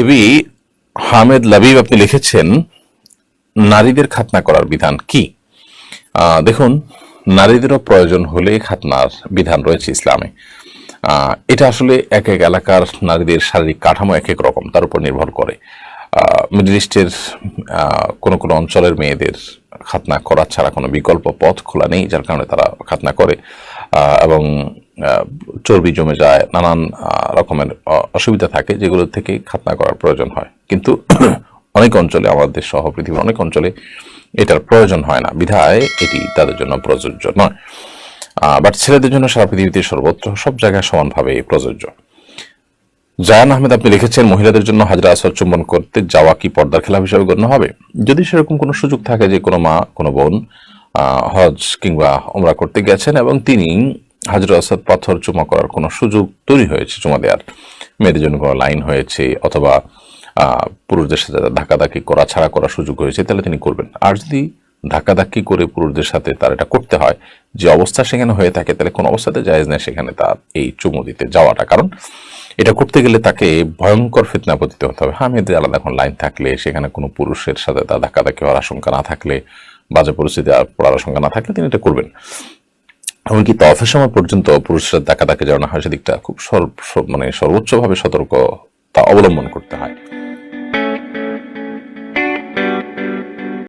AB Hamed Labib আপনি লিখেছেন, নারীদের খাতনা করার বিধান কি? দেখুন, নারীদেরও প্রয়োজন হলে খাতনার বিধান রয়েছে ইসলামে। এটা আসলে এক এক এলাকার নারীদের শারীরিক কাঠামো এক এক রকম, তার উপর নির্ভর করে। মিডল ইস্টের কোনো কোনো অঞ্চলের মেয়েদের খাতনা করা ছাড়া কোনো বিকল্প পথ খোলা নেই, যার কারণে তারা খাতনা করে। এবং চর্বি জমে যায়, নানান রকমের অসুবিধা থাকে যেগুলো থেকে খাতনা করার প্রয়োজন হয়। কিন্তু অনেক অঞ্চলে, আমাদের সহ পৃথিবীর অনেক অঞ্চলে এটার প্রয়োজন হয় না। বিধায় এটি তাদের জন্য প্রযোজ্য নয়। বাট ছেলেদের জন্য সারা পৃথিবীতে সর্বত্র সব জায়গায় সমানভাবে প্রযোজ্য। জায়ান আহমেদ, আপনি লিখেছেন, মহিলাদের জন্য হাজরা আসর চুম্বন করতে যাওয়া কি পর্দার খেলাফ হিসাবে গণ্য হবে? যদি সেরকম কোনো সুযোগ থাকে যে কোনো মা, কোনো বোন হজ কিংবা ওমরা করতে গেছেন এবং তিনি হাজরা আসাদ পাথর চুমা করার কোনো সুযোগ তৈরি হয়েছে চুমা দেওয়ার মেয়েদের জন্য কোনো লাইন হয়েছে অথবা পুরুষদের সাথে ধাক্কাধাক্কি করা, ছাড়া করার সুযোগ হয়েছে, তাহলে তিনি করবেন আর যদি ধাক্কাধাক্কি করে পুরুষদের সাথে তার এটা করতে হয়, যে অবস্থা সেখানে হয়ে থাকে, তাহলে কোন অবস্থাতে জায়েজ নেই সেখানে তার এই চুমু দিতে যাওয়াটা। কারণ এটা করতে গেলে তাকে ভয়ঙ্কর ফিতনা পতিত হতে হবে। হ্যাঁ মেয়েদের আলাদা এখন লাইন থাকলে, সেখানে কোনো পুরুষের সাথে তার ধাক্কাধাক্কি হওয়ার আশঙ্কা না থাকলে, বাজে পরিস্থিতি পড়ার আশঙ্কা না থাকলে তিনি এটা করবেন। এমনকি তফের সময় পর্যন্ত পুরুষের দেখা যেন না হয়, সেদিকটা খুব সর্ব মানে সর্বোচ্চভাবে সতর্কতা অবলম্বন করতে হয়।